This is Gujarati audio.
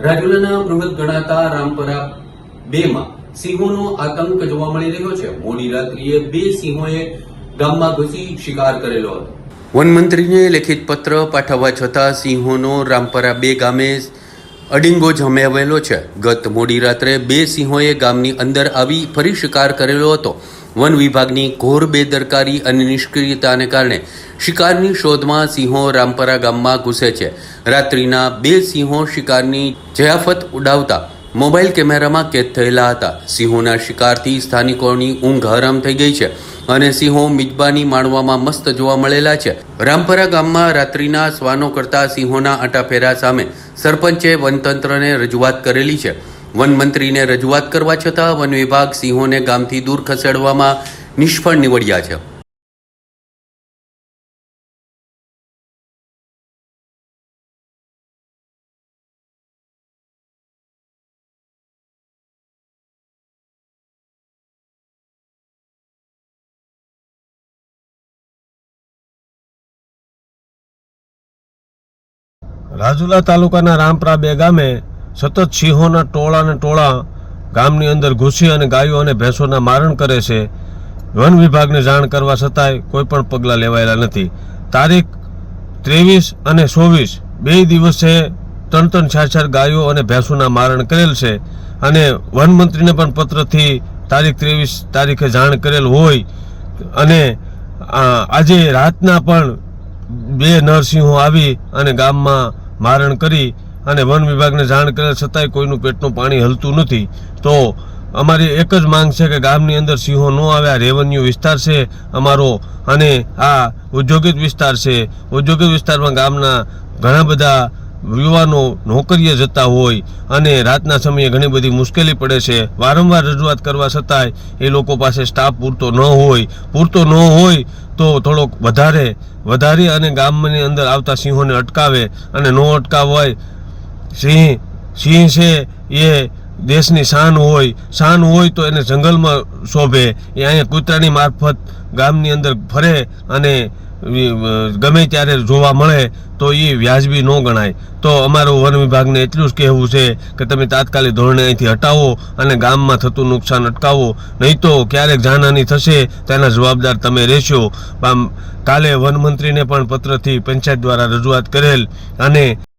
રાજુલાના બૃહદ ગણાતા રામપરા બેમાં સિંહોનો આતંક જોવા મળી રહ્યો છે. મોડી રાત્રિએ બે સિંહોએ ગામમાં ઘૂસી શિકાર કરેલો હતો. વન મંત્રીને લેખિત પત્ર પાઠવવા છતાં સિંહોનો રામપરા બે ગામે અડિંગો જમાવેલો છે. ગત મોડી રાત્રે બે સિંહોએ ગામની અંદર આવી ફરી શિકાર કરેલો હતો. વન વિભાગની ઘોર બેદરકારી અને નિષ્ક્રિયતાને કારણે શિકારની શોધમાં સિંહો રામપરા ગામમાં ઘૂસે છે. રાત્રિના બે સિંહો શિકારની જયાફત ઉડાવતા મોબાઈલ કેમેરામાં કેદ થયેલા હતા. સિંહોના શિકારથી સ્થાનિકોની ઊંઘ હરામ થઈ ગઈ છે અને સિંહો મિજબાની માણવામાં મસ્ત જોવા મળેલા છે. રામપરા ગામમાં રાત્રિના શ્વાનો કરતા સિંહોના આટાફેરા સામે સરપંચે વનતંત્રને રજૂઆત કરેલી છે. વન મંત્રીને રજૂઆત કરવા છતાં વન વિભાગ સિંહોને ગામથી દૂર ખસેડવામાં નિષ્ફળ નીવડ્યા છે. રાજુલા તાલુકાના રામપરા બે ગામે સતત સિંહોના ટોળાને ટોળા ગામની અંદર ઘૂસી અને ગાયો અને ભેંસોના મારણ કરે છે. વન વિભાગને જાણ કરવા છતાંય કોઈ પણ પગલાં લેવાયેલા નથી. તારીખ ત્રેવીસ અને ચોવીસ બે દિવસે ત્રણ ત્રણ ચાર ચાર ગાયો અને ભેંસોના મારણ કરેલ છે અને વન મંત્રીને પણ પત્રથી તારીખ ત્રેવીસ તારીખે જાણ કરેલ હોય અને આજે રાતના પણ બે નરસિંહો આવી અને ગામમાં મારણ કરી અને વન વિભાગને જાણ કર્યા છતાંય કોઈનું પેટનું પાણી હલતું નથી. તો અમારી એક જ માંગ છે કે ગામની અંદર સિંહો ન આવે, આ રેવન્યુ વિસ્તાર છે અમારો અને આ ઔદ્યોગિક વિસ્તાર છે. ઔદ્યોગિક વિસ્તારમાં ગામના ઘણા બધા યુવાનો નોકરીએ જતા હોય અને રાતના સમયે ઘણી બધી મુશ્કેલી પડે છે. વારંવાર રજૂઆત કરવા છતાંય એ લોકો પાસે સ્ટાફ પૂરતો ન હોય. પૂરતો ન હોય તો થોડોક વધારે, વધારી અને ગામની અંદર આવતા સિંહોને અટકાવે અને ન અટકાવાય સિંહ સિંહ છે એ દેશની શાન હોય શાન હોય તો એને જંગલમાં શોભે. એ અહીંયા કૂતરાની મારફત ગામની અંદર ફરે અને ગમે ત્યારે જોવા મળે તો એ વ્યાજબી ન ગણાય. તો અમારું વન વિભાગને એટલું જ કહેવું છે કે તમે તાત્કાલિક ધોરણે અહીંથી હટાવો અને ગામમાં થતું નુકસાન અટકાવો. નહીં તો ક્યારેક જાનહાની થશે તેના જવાબદાર તમે રહેશો. કાલે વન મંત્રીને પણ પત્રથી પંચાયત દ્વારા રજૂઆત કરેલ અને